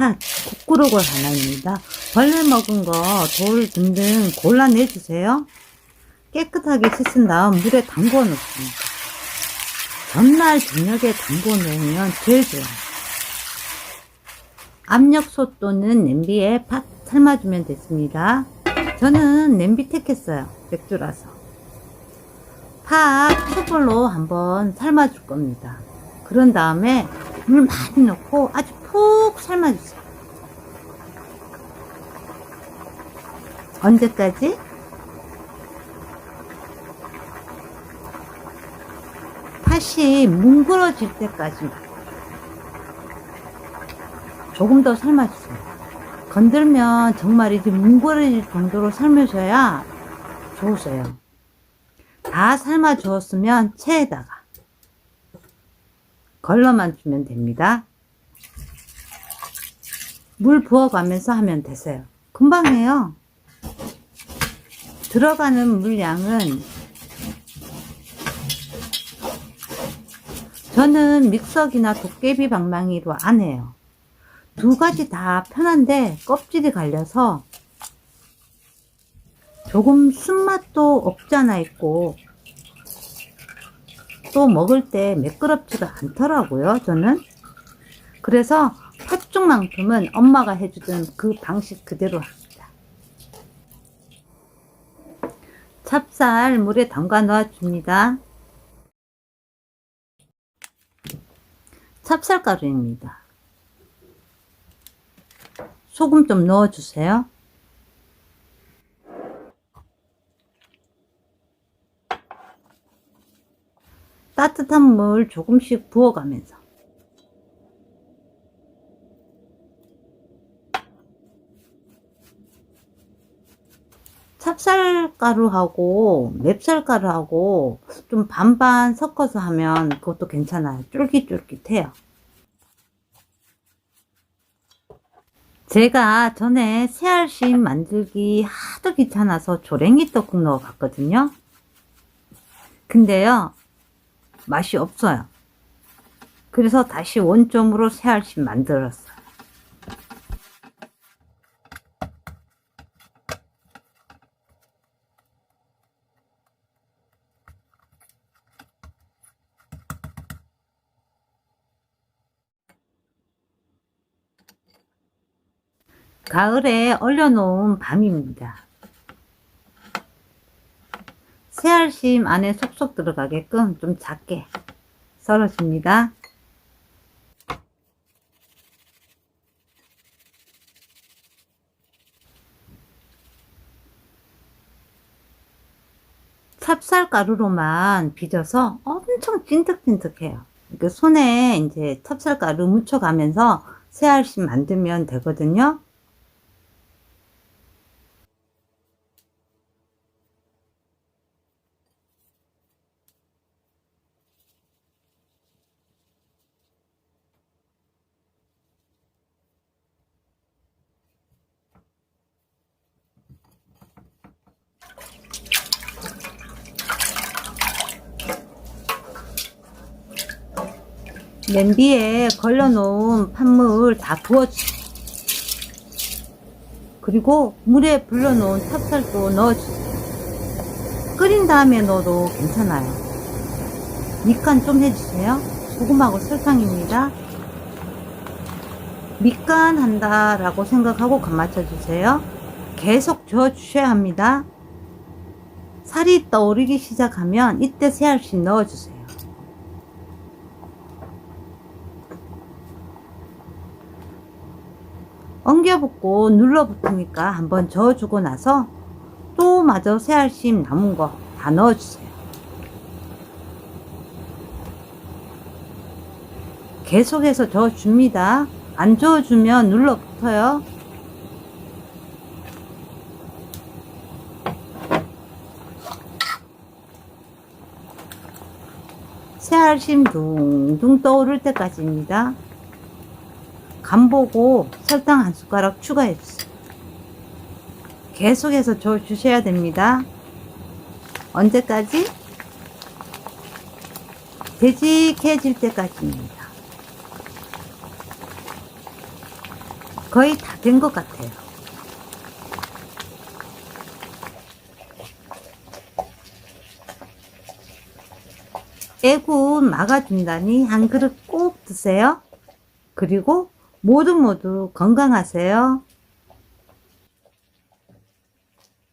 팥, 국그릇을 하나입니다. 벌레 먹은 거, 돌 등등 골라내주세요. 깨끗하게 씻은 다음 물에 담궈 놓습니다. 전날 저녁에 담궈 놓으면 제일 좋아요. 압력솥 또는 냄비에 팥 삶아주면 됐습니다. 저는 냄비 택했어요. 맥주라서. 팥 숯불로 한번 삶아줄 겁니다. 그런 다음에 물 많이 넣고 아주 푹 삶아주세요. 언제까지? 팥이 뭉그러질 때까지 조금 더 삶아주세요. 건들면 정말 이제 뭉그러질 정도로 삶으셔야 좋으세요. 다 삶아 주었으면 체에다가 걸러만 주면 됩니다. 물 부어가면서 하면 되세요. 금방 해요. 들어가는 물량은 저는 믹서기나 도깨비 방망이로 안 해요. 두 가지 다 편한데 껍질이 갈려서 조금 순맛도 없잖아 있고 또 먹을 때 매끄럽지가 않더라고요 저는 그래서 팥죽만큼은 엄마가 해주던 그 방식 그대로 합니다. 찹쌀 물에 담가 넣어 줍니다. 찹쌀가루입니다. 소금 좀 넣어 주세요. 따뜻한 물 조금씩 부어가면서 찹쌀가루하고 맵쌀가루하고 좀 반반 섞어서 하면 그것도 괜찮아요. 쫄깃쫄깃해요. 제가 전에 새알심 만들기 하도 귀찮아서 조랭이 떡국 넣어 봤거든요. 근데요, 맛이 없어요. 그래서 다시 원점으로 새알심 만들었어요. 가을에 얼려놓은 밤입니다. 새알심 안에 속속 들어가게끔 좀 작게 썰어줍니다. 찹쌀가루로만 빚어서 엄청 찐득찐득해요. 그 손에 이제 찹쌀가루 묻혀가면서 새알심 만들면 되거든요. 냄비에 걸러놓은 팥물 다 부어주세요. 그리고 물에 불려놓은 찹쌀도 넣어주세요. 끓인 다음에 넣어도 괜찮아요. 밑간 좀 해주세요. 소금하고 설탕입니다. 밑간 한다라고 생각하고 간 맞춰주세요. 계속 저어주셔야 합니다. 살이 떠오르기 시작하면 이때 새알씩 넣어주세요. 엉겨붙고 눌러붙으니까 한번 저어주고 나서 또 마저 새알심 남은 거 다 넣어주세요. 계속해서 저어줍니다. 안 저어주면 눌러붙어요. 새알심 둥둥 떠오를 때까지입니다. 간 보고 설탕 한 숟가락 추가해 주세요. 계속해서 줘 주셔야 됩니다. 언제까지? 되직해질 때까지입니다. 거의 다 된 것 같아요. 애군 막아준다니 한 그릇 꼭 드세요. 그리고 모두 모두 건강하세요.